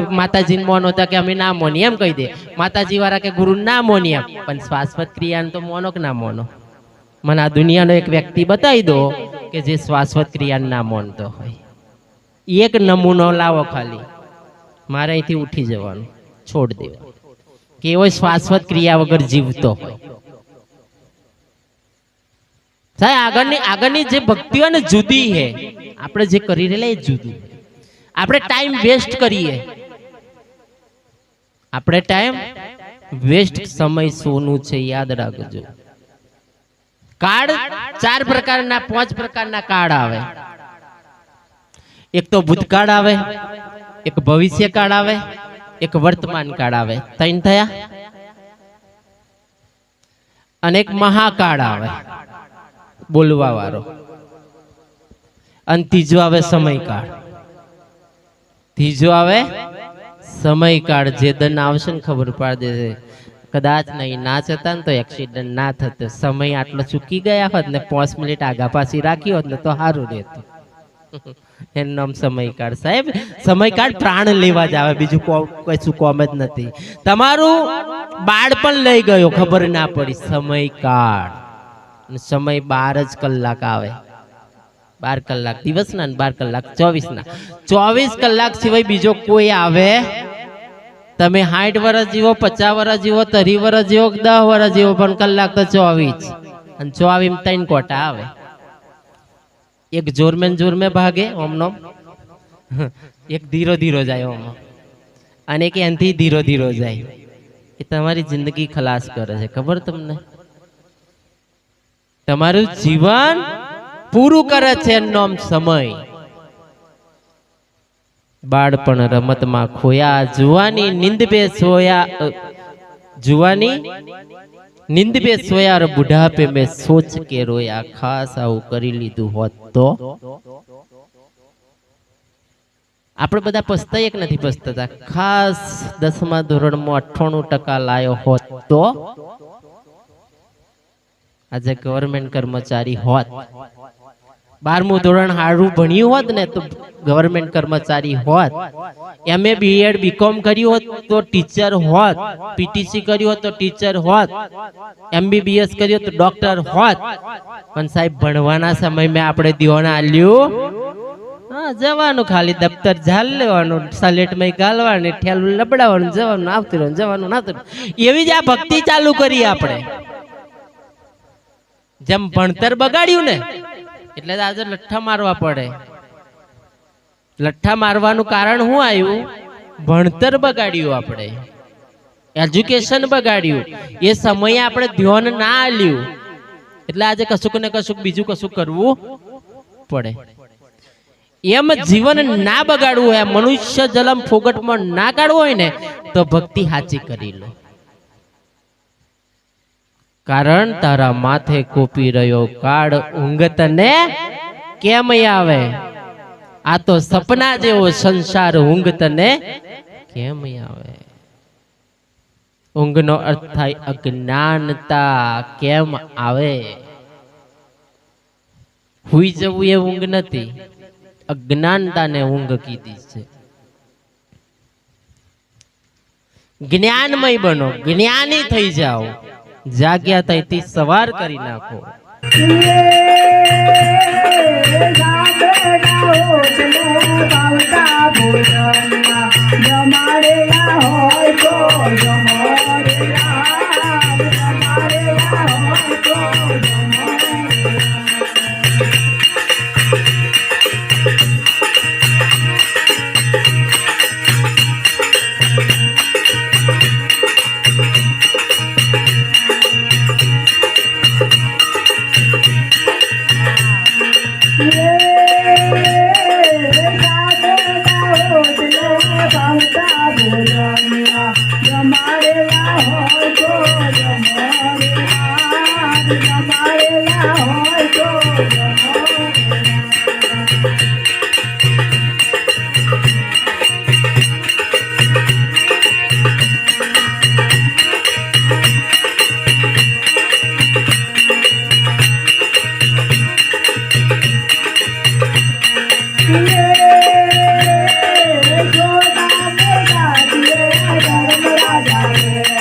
માતાજી મોન હતા કે અમે ના મોની એમ કહી દે. માતાજી વાળા કે ગુરુ ના મોની એમ પણ શ્વાસવત ક્રિયાને તો મોનો કે ના મોનો? મને આ દુનિયાનો એક વ્યક્તિ બતાવી દો કે જે શ્વાસવત ક્રિયાને ના મોનતો હોય. એક નમૂનો લાવો ખાલી. મારે અહીંથી ઉઠી જવાનું. છોડ દેવું. કેવો શ્વાસવત ક્રિયા વગર જીવતો હોય. સાહેબ, આગળની આગળની જે ભક્તિઓ ને જુદી છે આપણે જે કરી રહેલા એ જુદી. આપણે ટાઈમ વેસ્ટ કરીએ. આપણે ટાઈમ વેસ્ટ સમય સોનું છે, યાદ રાખજો. કાર્ડ ચાર પ્રકારના, પાંચ પ્રકારના કાર્ડ આવે. એક તો ભૂતકાળ આવે, એક ભવિષ્ય કાળ આવે, એક વર્તમાન કાળ આવે. ત્રણ થયા? અને એક મહાકાળ આવે બોલવા વાળો અને ત્રીજો આવે સમયકાળ. ત્રીજો આવે સમયકાળ જે દન આવશે ને ખબર પાડી દેશે કદાચ નહીં, ના જતા ને તો એક્સિડન્ટ ના થતો. સમય આટલો ચૂકી ગયા હોત ને પાંચ મિનિટ આગા પાછી રાખી હોત ને તો સારું રહેતું. એનું નામ સમયકાળ. સાહેબ, સમયકાળ પ્રાણ લેવા જ આવે. બીજું કશું કોમ જ નથી. તમારું બાળ પણ લઈ ગયો, ખબર ના પડી. સમયકાળ. સમય બાર જ કલાક આવે. બાર કલાક. દિવસના ને બાર કલાક. ચોવીસના. ચોવીસ કલાક સિવાય બીજો કોઈ આવે? તમે સાઠ વર્ષ જીવો, પચાસ વર્ષ જીવો, તરી વર્ષ જીવો દસ વર્ષ જીવો, પણ કલાક તો ચોવીસ. અને ચોવીસ ત્રણ કોટા આવે. એક જોરમે જોરમે ભાગે, ઓમનો. એક ધીરો ધીરો જાય ઓમ અને એક એનથી ધીરો ધીરો જાય. એ તમારી જિંદગી ખલાસ કરે છે. ખબર તમને? તમારું જીવન પૂરું કરે છે નામ સમય. બાળપણ રમતમાં ખોયા, જુવાની નિંદબે સોયા જુવાની નિંદબે સોયા બુઢાપે મેં સોચ કે રોયા, ખાસ આવું કરી લીધું હોત તો. આપણે બધા પસ્તાય નથી પસ્તાતા. ખાસ દસમા ધોરણમાં અઠ્ઠાણું ટકા લાયો હોત તો. આજે ગવર્મેન્ટ કર્મચારી હોત. બારમું ધોરણ હારું ભણ્યું હોત ને તો ગવર્મેન્ટ કર્મચારી હોત. એમએ બીએડ બીકોમ કર્યું હોત તો ટીચર હોત પીટીસી કર્યું હોત તો ટીચર હોત એમબીબીએસ કર્યું તો ડોક્ટર હોત. પણ સાહેબ, ભણવાના સમયમાં આપણે ધ્યાન આલ્યું? હા, જવાનું ખાલી દફતર ઝાલ લેવાનું, સલેટમાં ગાલવાની, ઠેલું લબડાવવાનું, જવાનું, આવતું રહેવાનું જવાનું, આવતું એવી જ આ ભક્તિ ચાલુ કરી આપણે. જેમ ભણતર બગાડ્યું ને એટલે આજે લઠ્ઠા મારવા પડે. લઠ્ઠા મારવાનું કારણ શું આવ્યું? ભણતર બગાડ્યું આપણે. એજ્યુકેશન બગાડ્યું. એ સમયે આપણે ધ્યાન ના આલ્યું. એટલે આજે કશુંક ને કશુંક બીજું કશું કરવું પડે. એમ જીવન ના બગાડવું હોય, મનુષ્ય જલમ ફોગટમાં ના કાઢવું હોય ને, તો ભક્તિ સાચી કરી લો. કારણ તારા માથે કોપી રહ્યો કાળ ઊંઘ તને કેમ આવે? આ તો સપના જેવો સંસાર ઊંઘ તને કેમ આવે? ઊંઘનો અર્થ થાય અજ્ઞાનતા. કેમ આવે? હુઈ જવું એ ઊંઘ નથી. અજ્ઞાનતાને ઊંઘ કીધી છે. જ્ઞાનમય બનો. જ્ઞાની થઈ જાઓ. જાગ્યા ત્યાંથી સવાર કરી નાખો. माता बोला Yeah.